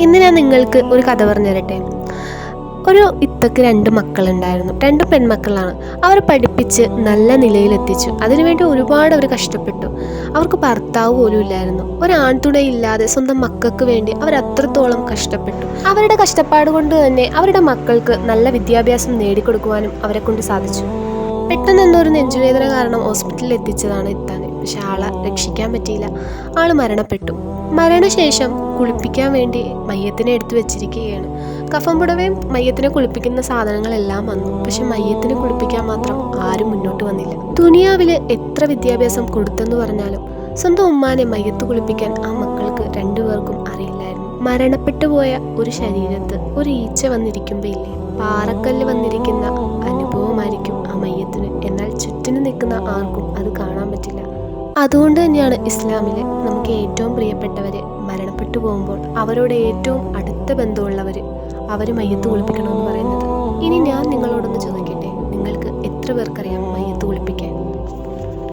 ഇന്ന് ഞാൻ നിങ്ങൾക്ക് ഒരു കഥ പറഞ്ഞു തരട്ടെ. ഒരു ഇത്തക്ക് രണ്ട് മക്കളുണ്ടായിരുന്നു. രണ്ട് പെൺമക്കളാണ്. അവർ പഠിപ്പിച്ച് നല്ല നിലയിലെത്തിച്ചു. അതിനുവേണ്ടി ഒരുപാട് അവർ കഷ്ടപ്പെട്ടു. അവർക്ക് ഭർത്താവ് പോലും ഇല്ലായിരുന്നു. ഒരു ഇല്ലാതെ സ്വന്തം മക്കൾക്ക് വേണ്ടി അവർ അത്രത്തോളം കഷ്ടപ്പെട്ടു. അവരുടെ കഷ്ടപ്പാട് കൊണ്ട് തന്നെ അവരുടെ മക്കൾക്ക് നല്ല വിദ്യാഭ്യാസം നേടിക്കൊടുക്കുവാനും അവരെ കൊണ്ട് സാധിച്ചു. പെട്ടെന്ന് എന്തോ ഒരു നെഞ്ചുവേദന കാരണം ഹോസ്പിറ്റലിൽ എത്തിച്ചതാണ് ഇത്താൻ പക്ഷെ ആളെ രക്ഷിക്കാൻ പറ്റിയില്ല. ആൾ മരണപ്പെട്ടു. മരണശേഷം കുളിപ്പിക്കാൻ വേണ്ടി മയ്യത്തിനെ എടുത്തു വെച്ചിരിക്കുകയാണ്. കഫം പുടവയും മയ്യത്തിനെ കുളിപ്പിക്കുന്ന സാധനങ്ങളെല്ലാം വന്നു. പക്ഷെ മയ്യത്തിനെ കുളിപ്പിക്കാൻ മാത്രം ആരും മുന്നോട്ട് വന്നില്ല. തുനിയാവിൽ എത്ര വിദ്യാഭ്യാസം കൊടുത്തെന്ന് പറഞ്ഞാലും സ്വന്തം ഉമ്മാനെ മയ്യത്ത് കുളിപ്പിക്കാൻ ആ മക്കൾക്ക് രണ്ടുപേർക്കും അറിയില്ലായിരുന്നു. മരണപ്പെട്ടു പോയ ഒരു ശരീരത്ത് ഒരു ഈച്ച വന്നിരിക്കുമ്പോ ഇല്ലേ? പാറക്കല്ല് വന്നിരിക്കുന്ന അനുഭവമായിരിക്കും ആ മയ്യത്തിന്. എന്നാൽ ചുറ്റിന് നിൽക്കുന്ന ആർക്കും അത് കാണാൻ പറ്റില്ല. അതുകൊണ്ട് തന്നെയാണ് ഇസ്ലാമിൽ നമുക്ക് ഏറ്റവും പ്രിയപ്പെട്ടവര് മരണപ്പെട്ടു പോകുമ്പോൾ അവരോട് ഏറ്റവും അടുത്ത ബന്ധമുള്ളവർ അവർ മയ്യത്ത് കുളിപ്പിക്കണമെന്ന് പറയുന്നത്. ഇനി ഞാൻ നിങ്ങളോടൊന്ന് ചോദിക്കട്ടെ? നിങ്ങൾക്ക് എത്ര പേർക്കറിയാം മയ്യത്ത് കുളിപ്പിക്കാൻ?